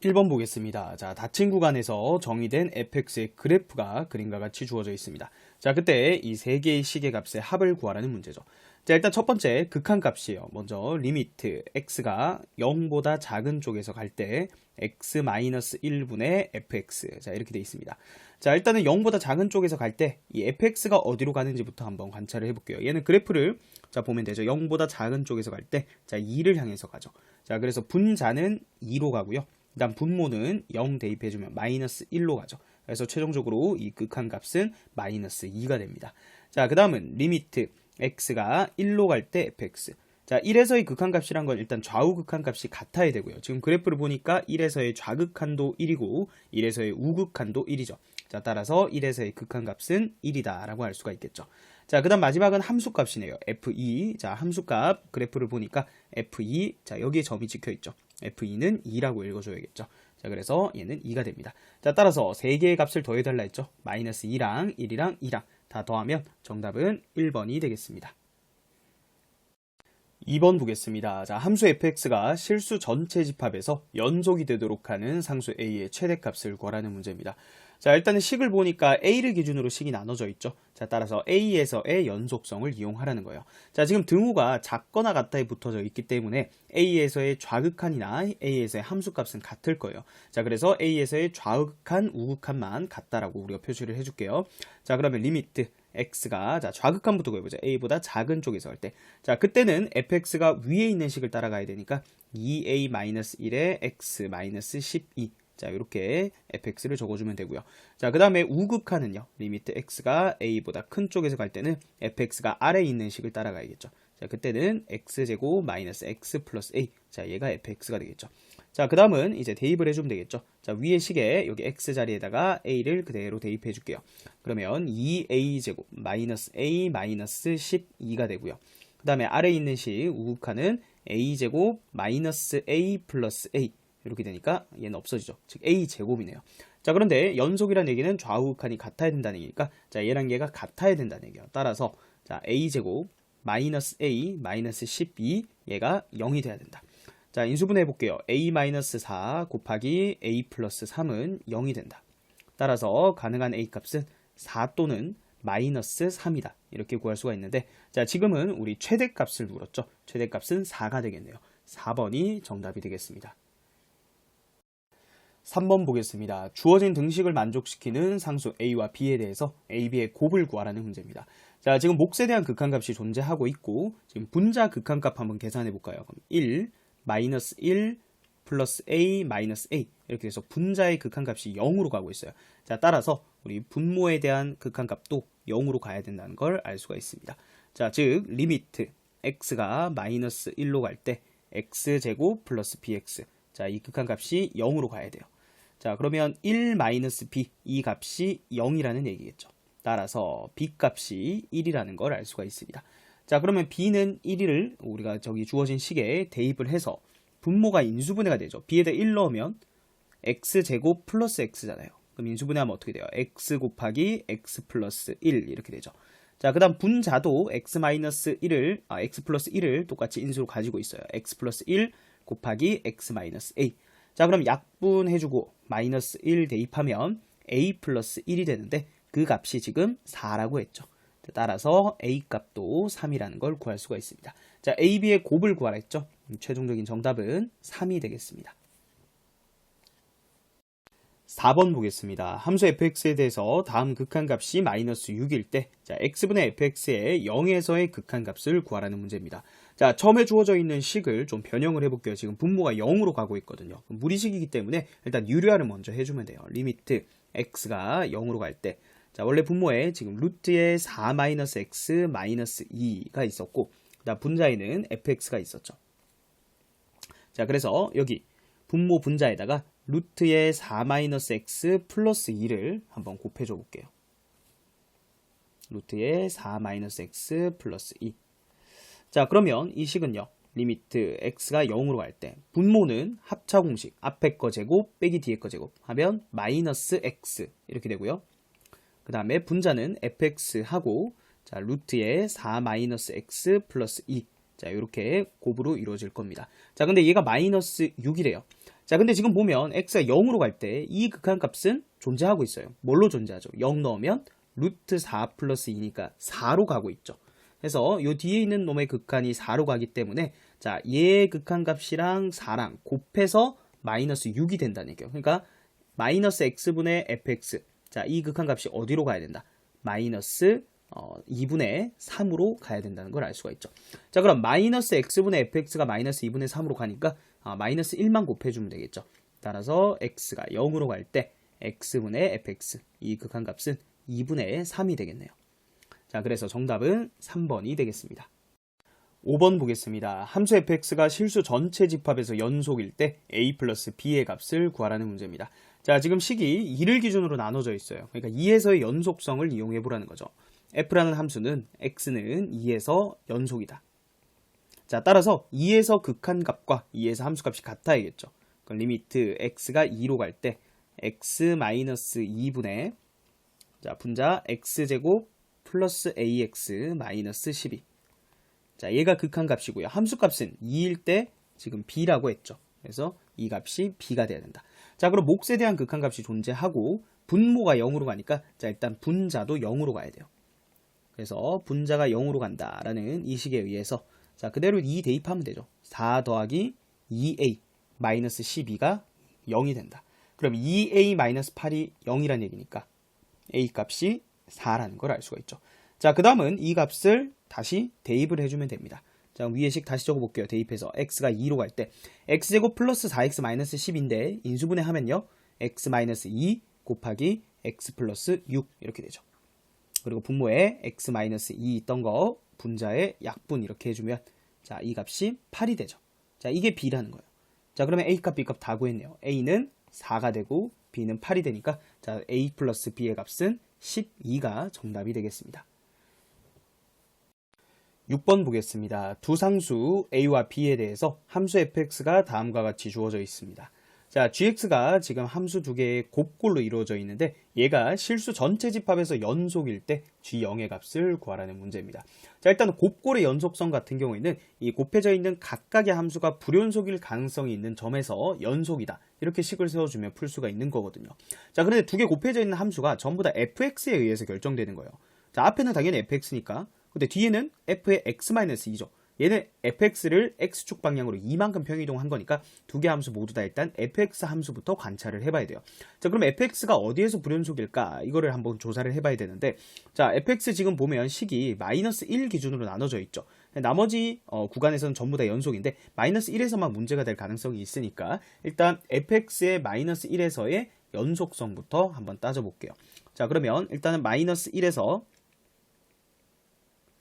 1번 보겠습니다. 자, 닫힌 구간에서 정의된 fx의 그래프가 그림과 같이 주어져 있습니다. 자, 그때 이 세 개의 시계 값의 합을 구하라는 문제죠. 자, 일단 첫 번째 극한 값이에요. 먼저 리미트 x가 0보다 작은 쪽에서 갈 때 x-1분의 fx. 자, 이렇게 돼 있습니다. 자, 일단은 0보다 작은 쪽에서 갈 때 이 fx가 어디로 가는지부터 한번 관찰을 해 볼게요. 얘는 그래프를 자, 보면 되죠. 0보다 작은 쪽에서 갈 때 자, 2를 향해서 가죠. 자, 그래서 분자는 2로 가고요. 일단 분모는 0 대입해주면 마이너스 1로 가죠. 그래서 최종적으로 이 극한 값은 마이너스 2가 됩니다. 자, 그 다음은 리미트 x가 1로 갈 때 fx. 자, 1에서의 극한값이란 건 일단 좌우 극한값이 같아야 되고요. 지금 그래프를 보니까 1에서의 좌극한도 1이고 1에서의 우극한도 1이죠. 자, 따라서 1에서의 극한값은 1이다 라고 할 수가 있겠죠. 자, 그 다음 마지막은 함수값이네요. f2. 자, 함수값 그래프를 보니까 f2. 자, 여기에 점이 찍혀 있죠. F2는 2라고 읽어줘야겠죠. 자, 그래서 얘는 2가 됩니다. 자, 따라서 3개의 값을 더해달라 했죠. 마이너스 2랑 1이랑 2랑 다 더하면 정답은 1번이 되겠습니다. 2번 보겠습니다. 자, 함수 fx가 실수 전체 집합에서 연속이 되도록 하는 상수 a의 최대값을 구하라는 문제입니다. 자, 일단은 식을 보니까 a를 기준으로 식이 나눠져 있죠. 자, 따라서 a에서의 연속성을 이용하라는 거예요. 자, 지금 등호가 작거나 같다에 붙어져 있기 때문에 a에서의 좌극한이나 a에서의 함수값은 같을 거예요. 자, 그래서 a에서의 좌극한, 우극한만 같다라고 우리가 표시를 해줄게요. 자, 그러면 리미트 x가 자 좌극한부터 구해보자. a보다 작은 쪽에서 할 때. 자 그때는 fx가 위에 있는 식을 따라가야 되니까 2a-1에 x-12 자 이렇게 fx를 적어주면 되고요. 자 그 다음에 우극한은요. 리미트 x가 a보다 큰 쪽에서 갈 때는 fx가 아래에 있는 식을 따라가야겠죠. 자 그때는 x제곱 마이너스 x 플러스 a 자 얘가 fx가 되겠죠. 자, 그 다음은 이제 대입을 해주면 되겠죠. 자, 위에 식에 여기 x 자리에다가 a를 그대로 대입해 줄게요. 그러면 2a제곱 마이너스 a 마이너스 12가 되고요. 그 다음에 아래에 있는 식 우극한은 a제곱 마이너스 a 플러스 a 이렇게 되니까 얘는 없어지죠. 즉 a제곱이네요. 자, 그런데 연속이라는 얘기는 좌우극한이 같아야 된다는 얘기니까 자, 얘랑 얘가 같아야 된다는 얘기예요. 따라서 자, a제곱 마이너스 a 마이너스 12 얘가 0이 돼야 된다. 자, 인수분해 해볼게요. a-4 곱하기 a 플러스 3은 0이 된다. 따라서 가능한 a 값은 4 또는 마이너스 3이다. 이렇게 구할 수가 있는데, 자, 지금은 우리 최대값을 물었죠. 최대값은 4가 되겠네요. 4번이 정답이 되겠습니다. 3번 보겠습니다. 주어진 등식을 만족시키는 상수 a와 b에 대해서 a, b의 곱을 구하라는 문제입니다. 자, 지금 몫에 대한 극한값이 존재하고 있고, 지금 분자 극한값 한번 계산해 볼까요? 그럼 1, 마이너스 1 플러스 a 마이너스 a 이렇게 돼서 분자의 극한값이 0으로 가고 있어요. 자 따라서 우리 분모에 대한 극한값도 0으로 가야 된다는 걸 알 수가 있습니다. 자 즉 리미트 x가 마이너스 1로 갈 때 x제곱 플러스 bx 자 이 극한값이 0으로 가야 돼요. 자 그러면 1 마이너스 b 이 값이 0이라는 얘기겠죠. 따라서 b 값이 1이라는 걸 알 수가 있습니다. 자, 그러면 b는 1을 우리가 저기 주어진 식에 대입을 해서 분모가 인수분해가 되죠. b에다 1 넣으면 x제곱 플러스 x잖아요. 그럼 인수분해하면 어떻게 돼요? x 곱하기 x 플러스 1 이렇게 되죠. 자, 그 다음 분자도 x 마이너스 1을, 아, x 플러스 1을 똑같이 인수로 가지고 있어요. x 플러스 1 곱하기 x 마이너스 a. 자, 그럼 약분해주고 마이너스 1 대입하면 a 플러스 1이 되는데 그 값이 지금 4라고 했죠. 따라서 a 값도 3이라는 걸 구할 수가 있습니다. 자, a, b의 곱을 구하라 했죠. 음, 최종적인 정답은 3이 되겠습니다. 4번 보겠습니다. 함수 fx에 대해서 다음 극한값이 마이너스 6일 때 자, x분의 fx의 0에서의 극한값을 구하라는 문제입니다. 자, 처음에 주어져 있는 식을 좀 변형을 해볼게요. 지금 분모가 0으로 가고 있거든요. 무리식이기 때문에 일단 유리화를 먼저 해주면 돼요. 리미트 x가 0으로 갈 때 자, 원래 분모에 지금 루트에 4-x 2가 있었고, 그다음 분자에는 fx가 있었죠. 자, 그래서 여기 분모 분자에다가 루트의 4-x 플러스 2를 한번 곱해줘 볼게요. 루트의 4-x 플러스 2. 자, 그러면 이 식은요. 리미트 x가 0으로 갈 때 분모는 합차 공식 앞에 거 제곱 빼기 뒤에 거 제곱 하면 마이너스 x 이렇게 되고요. 그 다음에 분자는 fx하고 자, 루트의 4-x 플러스 2. 자, 이렇게 곱으로 이루어질 겁니다. 자, 근데 얘가 마이너스 6이래요. 자, 근데 지금 보면 x가 0으로 갈 때 이 극한값은 존재하고 있어요. 뭘로 존재하죠? 0 넣으면 루트 4 플러스 2니까 4로 가고 있죠. 그래서 요 뒤에 있는 놈의 극한이 4로 가기 때문에 자, 얘의 극한 값이랑 4랑 곱해서 마이너스 6이 된다는 얘기예요. 그러니까 마이너스 x분의 fx 자, 이 극한 값이 어디로 가야 된다? 마이너스 어, 2분의 3으로 가야 된다는 걸 알 수가 있죠. 자, 그럼 마이너스 x분의 fx가 마이너스 2분의 3으로 가니까 아, 마이너스 1만 곱해주면 되겠죠. 따라서 x가 0으로 갈 때 x분의 fx 이 극한 값은 2분의 3이 되겠네요. 자, 그래서 정답은 3번이 되겠습니다. 5번 보겠습니다. 함수 fx가 실수 전체 집합에서 연속일 때 a 플러스 b의 값을 구하라는 문제입니다. 자, 지금 식이 2를 기준으로 나눠져 있어요. 그러니까 2에서의 연속성을 이용해 보라는 거죠. f라는 함수는 x는 2에서 연속이다. 자, 따라서 2에서 극한 값과 2에서 함수 값이 같아야겠죠. 그럼 리미트 x가 2로 갈 때 x-2분의 자, 분자 x제곱 플러스 ax 마이너스 12. 자, 얘가 극한값이고요. 함수값은 2일 때 지금 b라고 했죠. 그래서 이 값이 b가 돼야 된다. 자, 그럼 몫에 대한 극한값이 존재하고 분모가 0으로 가니까 자, 일단 분자도 0으로 가야 돼요. 그래서 분자가 0으로 간다라는 이 식에 의해서 자, 그대로 2 대입하면 되죠. 4 더하기 2a 마이너스 12가 0이 된다. 그럼 2a 마이너스 8이 0이란 얘기니까 a 값이 4라는 걸 알 수가 있죠. 자, 그 다음은 이 값을 다시 대입을 해주면 됩니다. 자, 위에 식 다시 적어볼게요. 대입해서 x가 2로 갈 때 x제곱 플러스 4x 마이너스 10인데 인수분해 하면요. x 마이너스 2 곱하기 x 플러스 6 이렇게 되죠. 그리고 분모에 x 마이너스 2 있던 거 분자의 약분 이렇게 해주면 자, 이 값이 8이 되죠. 자, 이게 b라는 거예요. 자, 그러면 a 값, b 값 다 구했네요. a는 4가 되고 b는 8이 되니까 자, a 플러스 b의 값은 12가 정답이 되겠습니다. 6번 보겠습니다. 두 상수 a와 b에 대해서 함수 fx가 다음과 같이 주어져 있습니다. 자, gx가 지금 함수 두 개의 곱골로 이루어져 있는데 얘가 실수 전체 집합에서 연속일 때 g0의 값을 구하라는 문제입니다. 자, 일단 곱골의 연속성 같은 경우에는 이 곱해져 있는 각각의 함수가 불연속일 가능성이 있는 점에서 연속이다. 이렇게 식을 세워주면 풀 수가 있는 거거든요. 자, 그런데 두 개 곱해져 있는 함수가 전부 다 fx에 의해서 결정되는 거예요. 자, 앞에는 당연히 fx니까 근데 뒤에는 f의 x-2죠. 얘는 fx를 x축 방향으로 이만큼 평이동한 거니까 두 개 함수 모두 다 일단 fx 함수부터 관찰을 해봐야 돼요. 자, 그럼 fx가 어디에서 불연속일까? 이거를 한번 조사를 해봐야 되는데, 자, fx 지금 보면 식이 마이너스 1 기준으로 나눠져 있죠. 나머지 어, 구간에서는 전부 다 연속인데 마이너스 1에서만 문제가 될 가능성이 있으니까 일단 fx의 마이너스 1에서의 연속성부터 한번 따져볼게요. 자, 그러면 일단은 마이너스 1에서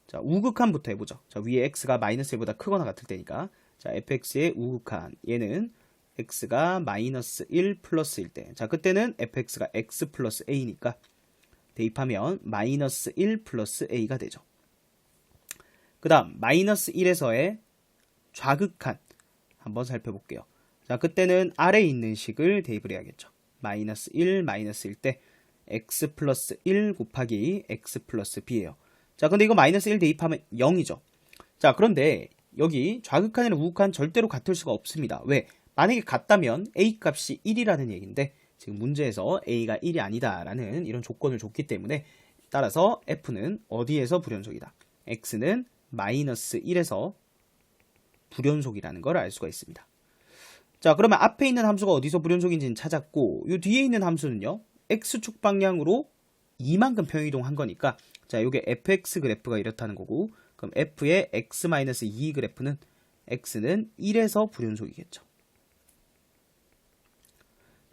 자, 우극한부터 해보죠. 자, 위에 x가 마이너스 1보다 크거나 같을 때니까. 자, fx의 우극한. 얘는 x가 마이너스 1 플러스 1 때. 자, 그때는 fx가 x 플러스 a니까 대입하면 마이너스 1 플러스 a가 되죠. 그 다음, 마이너스 1에서의 좌극한. 한번 살펴볼게요. 자, 그때는 아래에 있는 식을 대입을 해야겠죠. 마이너스 1, 마이너스 1 때 x 플러스 1 곱하기 x 플러스 b예요. 자, 근데 이거 마이너스 1 대입하면 0이죠. 자, 그런데 여기 좌극한이랑 우극한 절대로 같을 수가 없습니다. 왜? 만약에 같다면 a 값이 1이라는 얘기인데 지금 문제에서 a가 1이 아니다라는 이런 조건을 줬기 때문에 따라서 f는 어디에서 불연속이다. x는 마이너스 1에서 불연속이라는 걸 알 수가 있습니다. 자, 그러면 앞에 있는 함수가 어디서 불연속인지는 찾았고 이 뒤에 있는 함수는요. x축 방향으로 이만큼 평이동한 거니까 자, 요게 fx 그래프가 이렇다는 거고 그럼 f의 x-2 그래프는 x는 1에서 불연속이겠죠.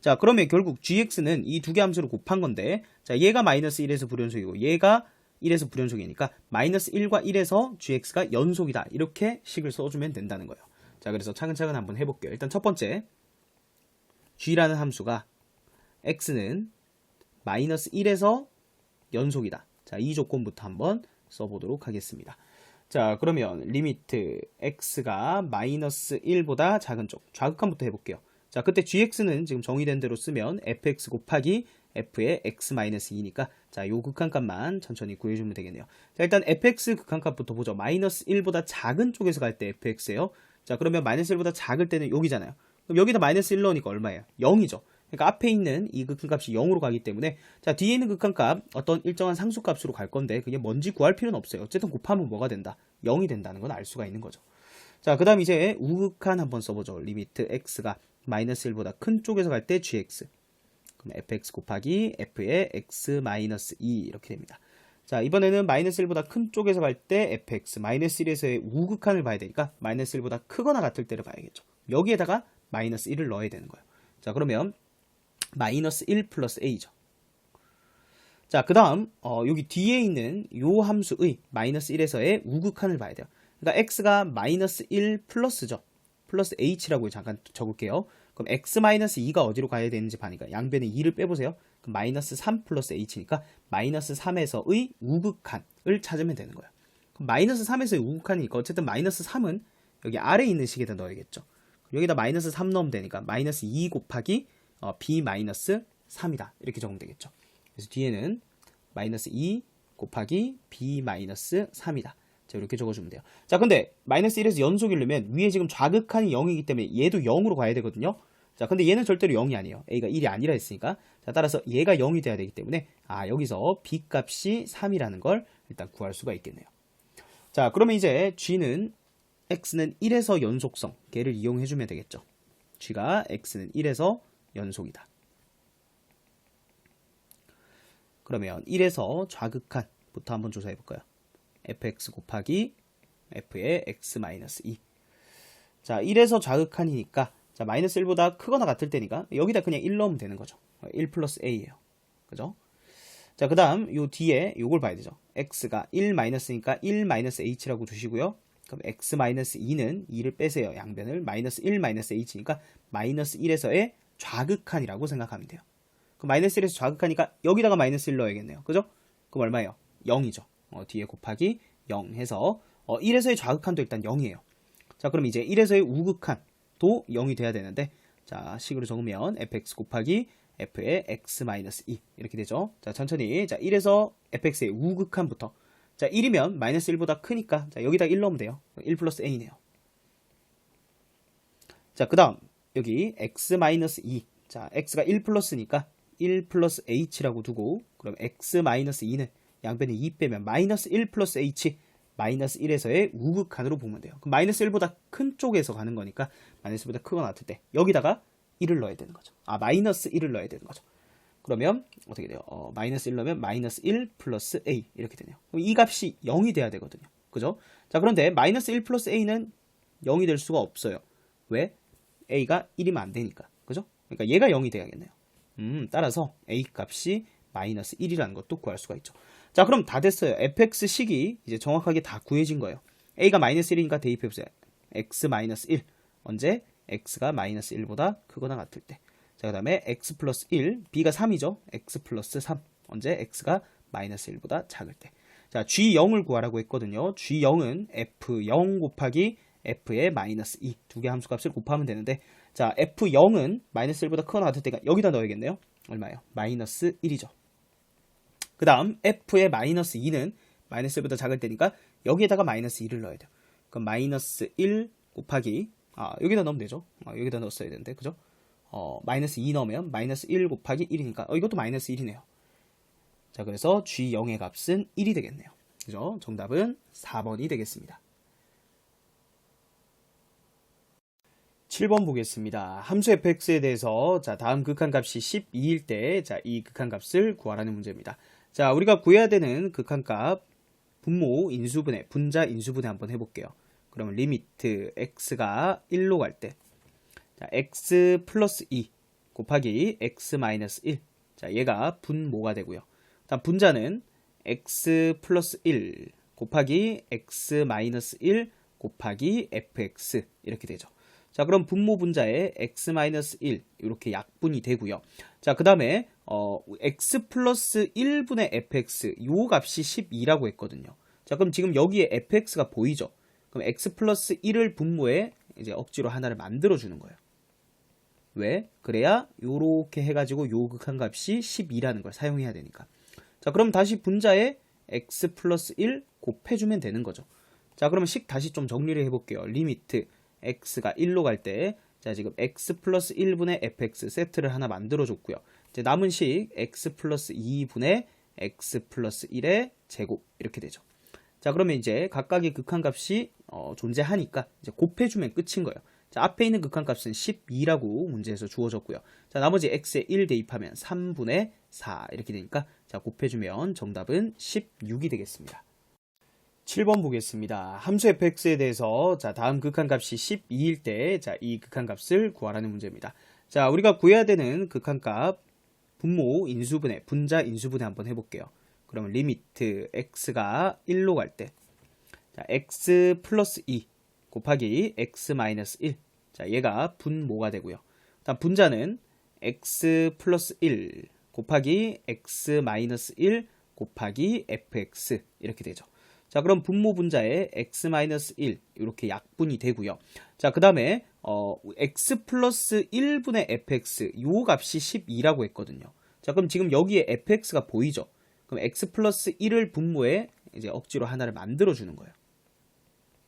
자, 그러면 결국 gx는 이 두 개 함수를 곱한 건데 자, 얘가 마이너스 1에서 불연속이고 얘가 1에서 불연속이니까 마이너스 1과 1에서 gx가 연속이다. 이렇게 식을 써주면 된다는 거예요. 자, 그래서 차근차근 한번 해볼게요. 일단 첫 번째 g라는 함수가 x는 마이너스 1에서 연속이다. 자, 이 조건부터 한번 써보도록 하겠습니다. 자, 그러면 리미트 x가 마이너스 1보다 작은 쪽 좌극한부터 해볼게요. 자, 그때 gx는 지금 정의된 대로 쓰면 fx 곱하기 f의 x-2니까 자, 요 극한값만 천천히 구해주면 되겠네요. 자, 일단 fx 극한값부터 보죠. 마이너스 1보다 작은 쪽에서 갈 때 fx예요. 자, 그러면 마이너스 1보다 작을 때는 여기잖아요. 그럼 여기다 마이너스 1 넣으니까 얼마예요? 0이죠. 그러니까 앞에 있는 이 극한값이 0으로 가기 때문에 자 뒤에 있는 극한값 어떤 일정한 상수값으로 갈 건데 그게 뭔지 구할 필요는 없어요. 어쨌든 곱하면 뭐가 된다? 0이 된다는 건 알 수가 있는 거죠. 자, 그 다음 이제 우극한 한번 써보죠. 리미트 x가 마이너스 1보다 큰 쪽에서 갈 때 gx. 그럼 fx 곱하기 f의 x 마이너스 2 이렇게 됩니다. 자, 이번에는 마이너스 1보다 큰 쪽에서 갈 때 fx 마이너스 1에서의 우극한을 봐야 되니까 마이너스 1보다 크거나 같을 때를 봐야겠죠. 여기에다가 마이너스 1을 넣어야 되는 거예요. 자, 그러면 마이너스 1 플러스 a죠. 자, 그 다음, 어, 여기 뒤에 있는 요 함수의 마이너스 1에서의 우극한을 봐야 돼요. 그러니까 x가 마이너스 1 플러스죠. 플러스 h라고 잠깐 적을게요. 그럼 x 마이너스 2가 어디로 가야 되는지 봐니까 양변에 2를 빼보세요. 그럼 마이너스 3 플러스 h니까 마이너스 3에서의 우극한을 찾으면 되는 거예요. 그럼 마이너스 3에서의 우극한이니까 어쨌든 마이너스 3은 여기 아래에 있는 식에다 넣어야겠죠. 여기다 마이너스 3 넣으면 되니까 마이너스 2 곱하기 어, b 마이너스 3이다. 이렇게 적으면 되겠죠. 그래서 뒤에는 마이너스 2 곱하기 b 마이너스 3이다. 자, 이렇게 적어주면 돼요. 자, 근데 마이너스 1에서 연속이려면 위에 지금 좌극한이 0이기 때문에 얘도 0으로 가야 되거든요. 자, 근데 얘는 절대로 0이 아니에요. a가 1이 아니라 했으니까. 자, 따라서 얘가 0이 돼야 되기 때문에 아, 여기서 b 값이 3이라는 걸 일단 구할 수가 있겠네요. 자, 그러면 이제 g는 x는 1에서 연속성, 걔를 이용해 주면 되겠죠. g가 x는 1에서 연속이다. 그러면 1에서 좌극한부터 한번 조사해 볼까요? fx 곱하기 f의 x 마이너스 2. 자, 1에서 좌극한이니까 자, 마이너스 1보다 크거나 같을 때니까 여기다 그냥 1 넣으면 되는 거죠. 1 플러스 a예요. 그죠? 자, 그 다음 요 뒤에 요걸 봐야 되죠. x가 1 마이너스니까 1 마이너스 h라고 두시고요. 그럼 x 마이너스 2는 2를 빼세요. 양변을 마이너스 1 마이너스 h니까 마이너스 1에서의 좌극한이라고 생각하면 돼요. 그럼 마이너스 1에서 좌극하니까 여기다가 마이너스 1 넣어야겠네요. 그죠? 그럼 얼마예요? 0이죠. 어, 뒤에 곱하기 0 해서 어, 1에서의 좌극한도 일단 0이에요. 자, 그럼 이제 1에서의 우극한도 0이 돼야 되는데 자, 식으로 적으면 fx 곱하기 f의 x-2 이렇게 되죠. 자, 천천히 자, 1에서 fx의 우극한부터 자, 1이면 마이너스 1보다 크니까 자, 여기다 1 넣으면 돼요. 1 플러스 a네요. 자, 그 다음 여기 x-2 자, x가 1 플러스니까 1 플러스 h라고 두고 그럼 x-2는 양변에 2 빼면 마이너스 1 플러스 h 마이너스 1에서의 우극한으로 보면 돼요. 그럼 마이너스 1보다 큰 쪽에서 가는 거니까 마이너스 1보다 크거나 같을 때 여기다가 1을 넣어야 되는 거죠. 아 마이너스 1을 넣어야 되는 거죠. 그러면 어떻게 돼요? 어, 마이너스 1 넣으면 마이너스 1 플러스 a 이렇게 되네요. 이 값이 0이 돼야 되거든요. 그죠? 자 그런데 마이너스 1 플러스 a는 0이 될 수가 없어요. 왜? A가 1이면 안 되니까. 그죠? 그러니까 얘가 0이 돼야겠네요. 음, 따라서 a 값이 마이너스 1이라는 것도 구할 수가 있죠. 자, 그럼 다 됐어요. fx 식이 이제 정확하게 다 구해진 거예요. a가 마이너스 1이니까 대입해보세요. x 마이너스 1. 언제? x가 마이너스 1보다 크거나 같을 때. 자, 그 다음에 x 플러스 1. b가 3이죠. x 플러스 3. 언제? x가 마이너스 1보다 작을 때. 자, g0을 구하라고 했거든요. g0은 f0 곱하기 f의 마이너스 2. 두 개 함수 값을 곱하면 되는데, 자, f0은 마이너스 1보다 크거나 같을 때가 여기다 넣어야겠네요. 얼마예요? 마이너스 1이죠. 그 다음 f의 마이너스 2는 마이너스 1보다 작을 때니까 여기에다가 마이너스 2를 넣어야 돼요. 그럼 마이너스 1 곱하기 아 여기다 넣으면 되죠. 아, 여기다 넣었어야 되는데 그죠? 어 마이너스 2 넣으면 마이너스 1 곱하기 1이니까 어, 이것도 마이너스 1이네요. 자 그래서 g0의 값은 1이 되겠네요. 그죠? 정답은 4번이 되겠습니다. 7번 보겠습니다. 함수 fx에 대해서 자 다음 극한값이 12일 때 자 이 극한값을 구하라는 문제입니다. 자, 우리가 구해야 되는 극한값 분모 인수분해, 분자 인수분해 한번 해볼게요. 그러면 리미트 x가 1로 갈 때, 자, x 플러스 2 곱하기 x 마이너스 1. 자, 얘가 분모가 되고요. 다음 분자는 x 플러스 1 곱하기 x 마이너스 1 곱하기 fx 이렇게 되죠. 자, 그럼 분모 분자에 x-1 이렇게 약분이 되고요. 자, 그 다음에 어, x 플러스 1분의 fx 요 값이 12라고 했거든요. 자, 그럼 지금 여기에 fx가 보이죠? 그럼 x 플러스 1을 분모에 이제 억지로 하나를 만들어 주는 거예요. 왜? 그래야 요렇게 해가지고 요 극한 값이 12라는 걸 사용해야 되니까. 자, 그럼 다시 분자에 x 플러스 1 곱해주면 되는 거죠. 자, 그러면 식 다시 좀 정리를 해볼게요. 리미트 x가 1로 갈 때, 자, 지금 x 플러스 1분의 fx 세트를 하나 만들어줬고요. 이제 남은 식 x 플러스 2분의 x 플러스 1의 제곱 이렇게 되죠. 자, 그러면 이제 각각의 극한값이 어, 존재하니까 이제 곱해주면 끝인 거예요. 자, 앞에 있는 극한값은 12라고 문제에서 주어졌고요. 자, 나머지 x에 1 대입하면 3분의 4 이렇게 되니까 자, 곱해주면 정답은 16이 되겠습니다. 7번 보겠습니다. 함수 fx에 대해서 자, 다음 극한값이 12일 때 자, 이 극한값을 구하라는 문제입니다. 자, 우리가 구해야 되는 극한값 분모 인수분해, 분자 인수분해 한번 해볼게요. 그러면 리미트 x가 1로 갈 때, 자, x 플러스 2 곱하기 x 마이너스 1. 자, 얘가 분모가 되고요. 다음 분자는 x 플러스 1 곱하기 x 마이너스 1 곱하기 fx 이렇게 되죠. 자, 그럼 분모 분자에 x 마이너스 1 이렇게 약분이 되고요. 자, 그 다음에 어, x 플러스 1분의 fx 요 값이 12라고 했거든요. 자, 그럼 지금 여기에 fx가 보이죠? 그럼 x 플러스 1을 분모에 이제 억지로 하나를 만들어 주는 거예요.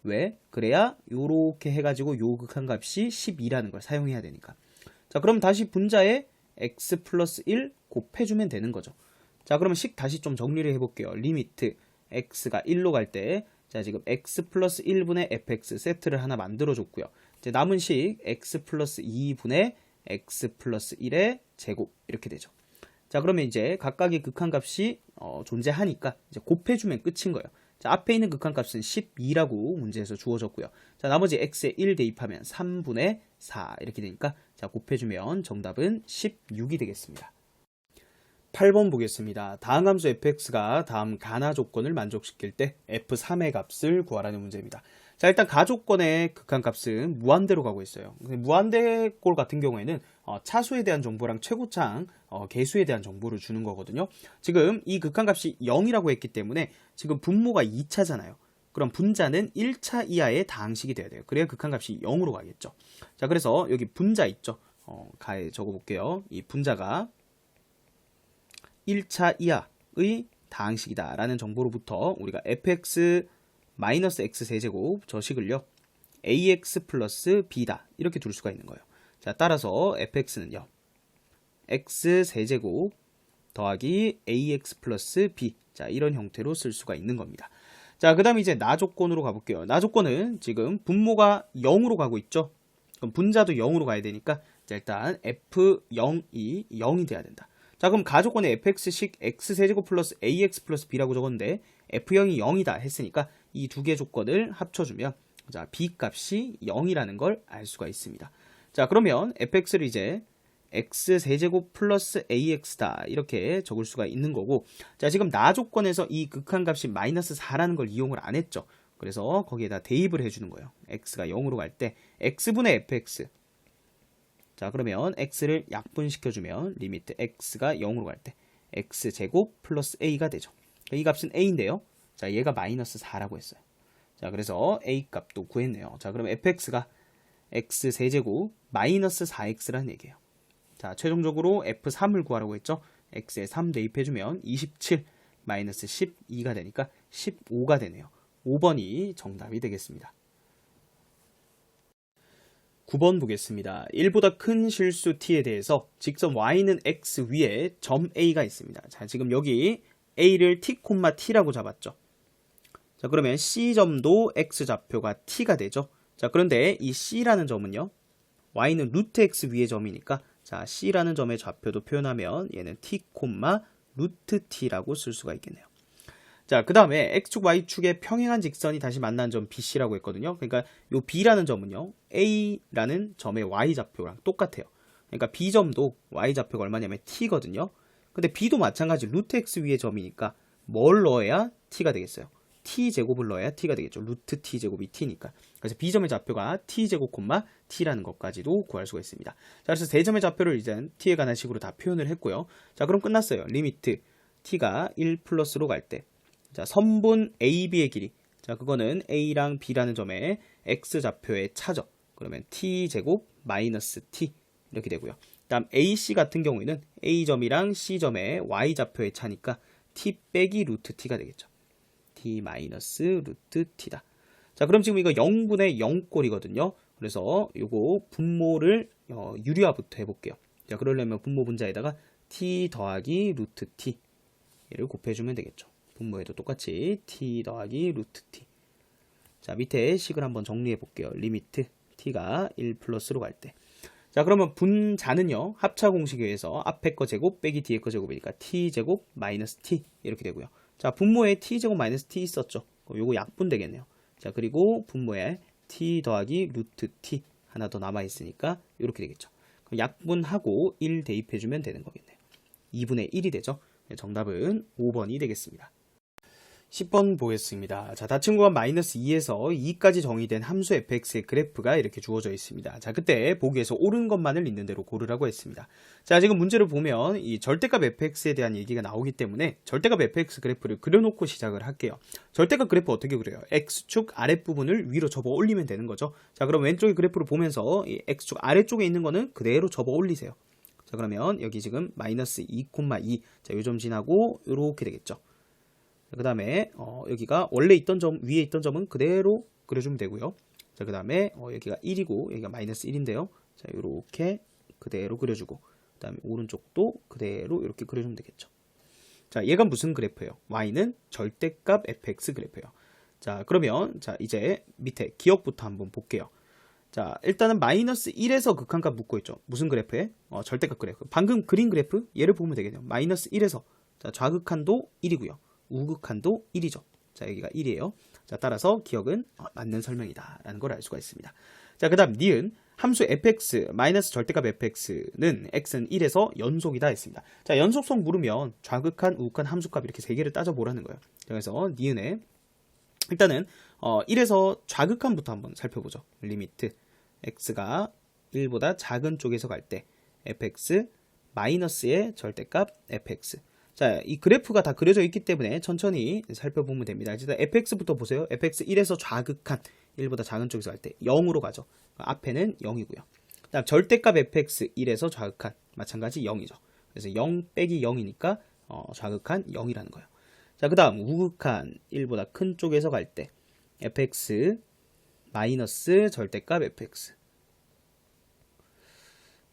왜? 그래야 요렇게 해가지고 요 극한 값이 12라는 걸 사용해야 되니까. 자, 그럼 다시 분자에 x 플러스 1 곱해주면 되는 거죠. 자, 그러면 식 다시 좀 정리를 해볼게요. 리미트 x가 1로 갈 때, 자, 지금 x 플러스 1분의 fx 세트를 하나 만들어줬고요. 이제 남은 식 x 플러스 2분의 x 플러스 1의 제곱 이렇게 되죠. 자, 그러면 이제 각각의 극한값이 어, 존재하니까 이제 곱해주면 끝인 거예요. 자, 앞에 있는 극한값은 12라고 문제에서 주어졌고요. 자, 나머지 x에 1 대입하면 3분의 4 이렇게 되니까 자, 곱해주면 정답은 16이 되겠습니다. 8번 보겠습니다. 다음 함수 fx가 다음 가나 조건을 만족시킬 때 f3의 값을 구하라는 문제입니다. 자, 일단 가조건의 극한값은 무한대로 가고 있어요. 무한대 꼴 같은 경우에는 어, 차수에 대한 정보랑 최고창 어, 개수에 대한 정보를 주는 거거든요. 지금 이 극한값이 0이라고 했기 때문에 지금 분모가 2차잖아요. 그럼 분자는 1차 이하의 다항식이 돼야 돼요. 그래야 극한값이 0으로 가겠죠. 자, 그래서 여기 분자 있죠. 어, 가에 적어볼게요. 이 분자가 1차 이하의 다항식이다라는 정보로부터 우리가 fx 마이너스 x 세제곱 저 식을요 ax 플러스 b다 이렇게 둘 수가 있는 거예요. 자 따라서 fx는요 x 세제곱 더하기 ax 플러스 b 자 이런 형태로 쓸 수가 있는 겁니다. 자 그 다음 이제 나 조건으로 가볼게요. 나 조건은 지금 분모가 0으로 가고 있죠. 그럼 분자도 0으로 가야 되니까 자, 일단 f0이 0이 돼야 된다. 자 그럼 가조건에 fx식 x세제곱 플러스 ax 플러스 b라고 적었는데 f0이 0이다 했으니까 이 두 개 조건을 합쳐주면 자 b 값이 0이라는 걸 알 수가 있습니다. 자 그러면 fx를 이제 x세제곱 플러스 ax다 이렇게 적을 수가 있는 거고 자 지금 나 조건에서 이 극한값이 마이너스 4라는 걸 이용을 안 했죠. 그래서 거기에다 대입을 해주는 거예요. x가 0으로 갈 때 x분의 fx 자 그러면 x를 약분시켜주면 리미트 x가 0으로 갈 때 x제곱 플러스 a가 되죠. 이 값은 a인데요. 자 얘가 마이너스 4라고 했어요. 자 그래서 a 값도 구했네요. 자 그럼 fx가 x 세제곱 마이너스 4x라는 얘기예요. 자 최종적으로 f3을 구하라고 했죠. x에 3 대입해주면 27 마이너스 12가 되니까 15가 되네요. 5번이 정답이 되겠습니다. 9번 보겠습니다. 1보다 큰 실수 t에 대해서 직선 y는 x 위에 점 a가 있습니다. 자, 지금 여기 a를 t, t라고 잡았죠. 자, 그러면 c점도 x좌표가 t가 되죠. 자, 그런데 이 c라는 점은요. y는 루트 x 위의 점이니까 자, c라는 점의 좌표도 표현하면 얘는 t, 루트 t라고 쓸 수가 있겠네요. 자, 그 다음에 x축, y축의 평행한 직선이 다시 만난 점 BC라고 했거든요. 그러니까 요 B라는 점은요, A라는 점의 y좌표랑 똑같아요. 그러니까 B점도 y좌표가 얼마냐면 t거든요. 근데 B도 마찬가지 루트 x 위의 점이니까 뭘 넣어야 t가 되겠어요? t제곱을 넣어야 t가 되겠죠. 루트 t제곱이 t니까. 그래서 B점의 좌표가 t제곱 콤마 t라는 것까지도 구할 수가 있습니다. 자, 그래서 세 점의 좌표를 이제 t에 관한 식으로 다 표현을 했고요. 자, 그럼 끝났어요. 리미트 t가 1 플러스로 갈 때. 자, 선분 AB의 길이. 자, 그거는 A랑 B라는 점의 X좌표의 차죠. 그러면 T제곱 마이너스 T. 이렇게 되고요. 다음 AC 같은 경우에는 A점이랑 C점의 Y좌표의 차니까 T 빼기 루트 T가 되겠죠. T 마이너스 루트 T다. 자, 그럼 지금 이거 0분의 0꼴이거든요. 그래서 요거 분모를 어, 유리화부터 해볼게요. 자, 그러려면 분모 분자에다가 t 더하기 루트 t 얘를 곱해주면 되겠죠. 분모에도 똑같이 t 더하기 루트 t. 자, 밑에 식을 한번 정리해 볼게요. 리미트 t가 1 플러스로 갈 때. 자, 그러면 분자는요. 합차 공식에 의해서 앞에 거 제곱 빼기 뒤에 거 제곱이니까 t 제곱 마이너스 t 이렇게 되고요. 자, 분모에 t 제곱 마이너스 t 있었죠. 요거 약분 되겠네요. 자, 그리고 분모에 t 더하기 루트 t 하나 더 남아 있으니까 이렇게 되겠죠. 그럼 약분하고 1 대입해 주면 되는 거겠네요. 2분의 1이 되죠. 네, 정답은 5번이 되겠습니다. 10번 보겠습니다. 자, 다층구간 마이너스 2에서 2까지 정의된 함수 fx의 그래프가 이렇게 주어져 있습니다. 자, 그때 보기에서 옳은 것만을 있는 대로 고르라고 했습니다. 자, 지금 문제를 보면 이 절대값 fx에 대한 얘기가 나오기 때문에 절대값 fx 그래프를 그려놓고 시작을 할게요. 절대값 그래프 어떻게 그려요? x축 아랫부분을 위로 접어 올리면 되는 거죠. 자, 그럼 왼쪽의 그래프를 보면서 이 x축 아래쪽에 있는 거는 그대로 접어 올리세요. 자, 그러면 여기 지금 마이너스 2,2. 자, 요 점 지나고 이렇게 되겠죠. 그 다음에 어, 여기가 원래 있던 점 위에 있던 점은 그대로 그려주면 되고요. 자, 그 다음에 어, 여기가 1이고 여기가 마이너스 1인데요. 자, 이렇게 그대로 그려주고 그 다음에 오른쪽도 그대로 이렇게 그려주면 되겠죠. 자, 얘가 무슨 그래프예요? y는 절대값 fx 그래프예요. 자, 그러면 자 이제 밑에 기억부터 한번 볼게요. 자, 일단은 마이너스 1에서 극한값 묶고 있죠. 무슨 그래프에? 어, 절대값 그래프. 방금 그린 그래프 얘를 보면 되겠네요. 마이너스 1에서 자, 좌극한도 1이고요. 우극한도 1이죠. 자, 여기가 1이에요. 자, 따라서 기억은 어, 맞는 설명이다. 라는 걸 알 수가 있습니다. 자, 그 다음, 니은. 함수 fx, 마이너스 절대값 fx는 x는 1에서 연속이다 했습니다. 자, 연속성 물으면 좌극한, 우극한 함수값 이렇게 세 개를 따져보라는 거예요. 그래서 니은에 일단은 어, 1에서 좌극한부터 한번 살펴보죠. 리미트 x가 1보다 작은 쪽에서 갈 때 fx 마이너스의 절대값 fx 자, 이 그래프가 다 그려져 있기 때문에 천천히 살펴보면 됩니다. 일단 fx부터 보세요. fx 1에서 좌극한 1보다 작은 쪽에서 갈 때 0으로 가죠. 앞에는 0이고요. 다음 절대값 fx 1에서 좌극한 마찬가지 0이죠. 그래서 0 빼기 0이니까 어, 좌극한 0이라는 거예요. 자, 그 다음 우극한 1보다 큰 쪽에서 갈 때 fx 마이너스 절대값 fx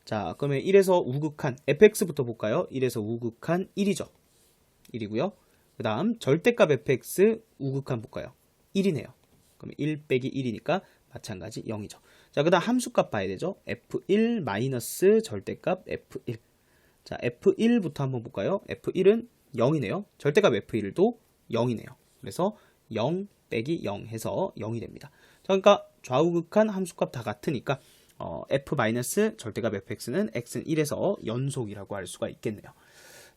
자, 그러면 1에서 우극한 fx부터 볼까요? 1에서 우극한 1이죠. 1이고요. 그 다음 절대값 fx 우극한 볼까요? 1이네요. 그러면 1 빼기 1이니까 마찬가지 0이죠. 자, 그 다음 함수값 봐야 되죠. f1 마이너스 절대값 f1. 자, f1부터 한번 볼까요? f1은 0이네요. 절대값 f1도 0이네요. 그래서 0 빼기 0 해서 0이 됩니다. 자, 그러니까 좌우극한 함수값 다 같으니까 어, f 마이너스 절대값 fx는 x는 1에서 연속이라고 할 수가 있겠네요.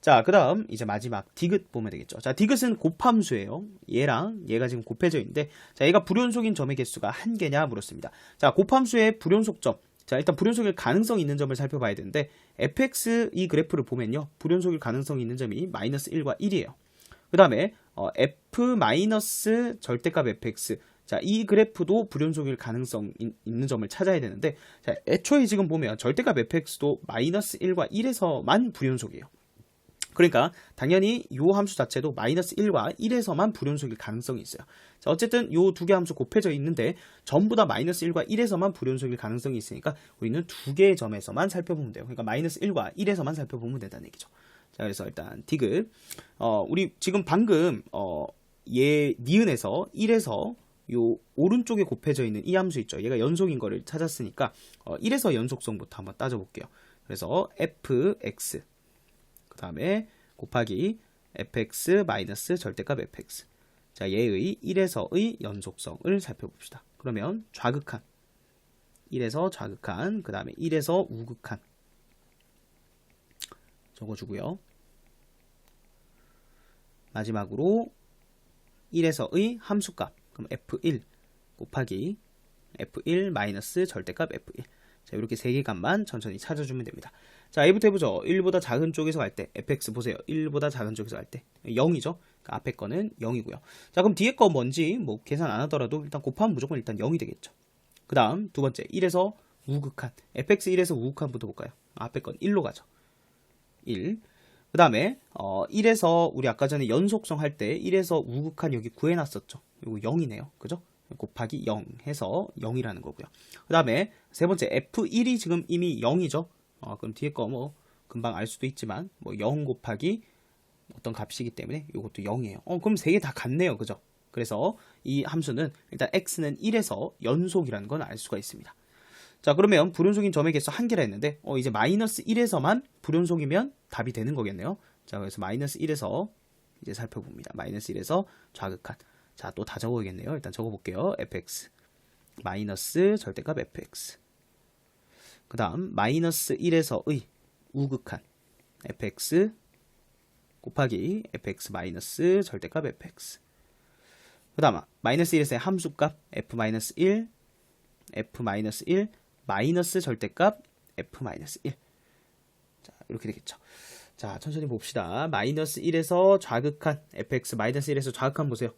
자, 그 다음 이제 마지막 디귿 보면 되겠죠. 자, 디귿은 곱함수예요. 얘랑 얘가 지금 곱해져 있는데 자, 얘가 불연속인 점의 개수가 한 개냐 물었습니다. 자, 곱함수의 불연속점. 자, 일단 불연속일 가능성이 있는 점을 살펴봐야 되는데 fx 이 그래프를 보면요. 불연속일 가능성이 있는 점이 마이너스 1과 1이에요. 그 다음에 어, f 마이너스 절대값 fx 자, 이 그래프도 불연속일 가능성 있는 점을 찾아야 되는데, 자, 애초에 지금 보면 절대값 fx도 마이너스 1과 1에서만 불연속이에요. 그러니까 당연히 이 함수 자체도 마이너스 1과 1에서만 불연속일 가능성이 있어요. 자, 어쨌든 이 두 개 함수 곱해져 있는데 전부 다 마이너스 1과 1에서만 불연속일 가능성이 있으니까 우리는 두 개의 점에서만 살펴보면 돼요. 그러니까 마이너스 1과 1에서만 살펴보면 된다는 얘기죠. 자, 그래서 일단 디귿 어, 우리 지금 방금 어, 얘 니은에서 1에서 요 오른쪽에 곱해져 있는 이 함수 있죠. 얘가 연속인 거를 찾았으니까 어, 1에서 연속성부터 한번 따져볼게요. 그래서 fx 그 다음에 곱하기 fx 마이너스 절대값 fx 자 얘의 1에서의 연속성을 살펴봅시다. 그러면 좌극한 1에서 좌극한 그 다음에 1에서 우극한 적어주고요. 마지막으로 1에서의 함수값 그럼 f1 곱하기 f1 마이너스 절대값 f1 자 이렇게 세 개 값만 천천히 찾아주면 됩니다. 자 A부터 해보죠. 1보다 작은 쪽에서 갈 때 fx 보세요. 1보다 작은 쪽에서 갈 때 0이죠. 그러니까 앞에 거는 0이고요. 자 그럼 뒤에 거 뭔지 뭐 계산 안 하더라도 일단 곱하면 무조건 일단 0이 되겠죠. 그 다음 두 번째 1에서 우극한 fx 1에서 우극한부터 볼까요? 앞에 건 1로 가죠. 1. 그 다음에 어, 1에서 우리 아까 전에 연속성 할 때 1에서 우극한 여기 구해놨었죠. 이거 0이네요. 그죠? 곱하기 0 해서 0이라는 거고요. 그 다음에 세 번째 F1이 지금 이미 0이죠. 어, 그럼 뒤에 거 뭐 금방 알 수도 있지만 뭐 0 곱하기 어떤 값이기 때문에 이것도 0이에요. 어, 그럼 세 개 다 같네요. 그죠? 그래서 이 함수는 일단 x는 1에서 연속이라는 건 알 수가 있습니다. 자, 그러면 불연속인 점의 개수 한 개라 했는데 어, 이제 마이너스 1에서만 불연속이면 답이 되는 거겠네요. 자, 그래서 마이너스 1에서 이제 살펴봅니다. 마이너스 1에서 좌극한. 자, 또 다 적어야겠네요. 일단 적어볼게요. fx. 마이너스 절대값 fx. 그 다음, 마이너스 1에서의 우극한. fx 곱하기 fx 마이너스 절대값 fx. 그 다음, 마이너스 1에서의 함수값 f 마이너스 1, f 마이너스 1, 마이너스 절대값 f 마이너스 1. 자, 이렇게 되겠죠. 자, 천천히 봅시다. 마이너스 1에서 좌극한 fx 마이너스 1에서 좌극한 보세요.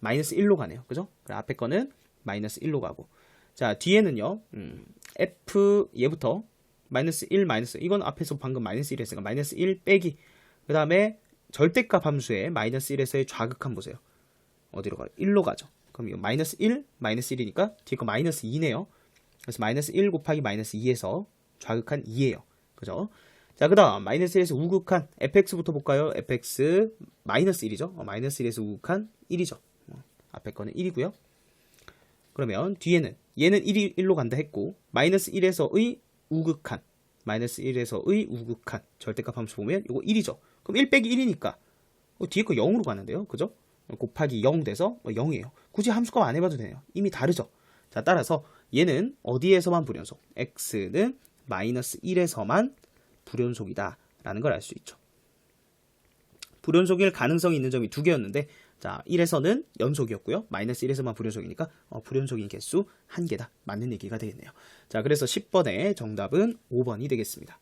마이너스 1로 가네요. 그죠? 그럼 앞에 거는 마이너스 1로 가고. 자, 뒤에는요. 음, f 얘부터 마이너스 1 마이너스 이건 앞에서 방금 마이너스 1 했으니까 마이너스 1 빼기. 그 다음에 절대값 함수에 마이너스 1에서의 좌극한 보세요. 어디로 가요? 1로 가죠. 그럼 이거 마이너스 1, 마이너스 1이니까 뒤에 거 마이너스 2네요. 그래서 마이너스 1 곱하기 마이너스 2에서 좌극한 2예요. 그죠? 자, 그 다음 마이너스 1에서 우극한 fx부터 볼까요? fx 마이너스 1이죠. 어, 마이너스 1에서 우극한 1이죠. 어, 앞에 거는 1이고요. 그러면 뒤에는 얘는 1이 1로 간다 했고 마이너스 1에서의 우극한 마이너스 1에서의 우극한 절대값 함수 보면 이거 1이죠. 그럼 1 빼기 1이니까 어, 뒤에 거 0으로 가는데요. 그죠? 곱하기 0 돼서 0이에요. 굳이 함수값 안 해봐도 되네요. 이미 다르죠. 자, 따라서 얘는 어디에서만 불연속? x는 마이너스 1에서만 불연속이다. 라는 걸 알 수 있죠. 불연속일 가능성이 있는 점이 두 개였는데, 자, 1에서는 연속이었고요. 마이너스 1에서만 불연속이니까, 어, 불연속인 개수 한 개다. 맞는 얘기가 되겠네요. 자, 그래서 10번의 정답은 5번이 되겠습니다.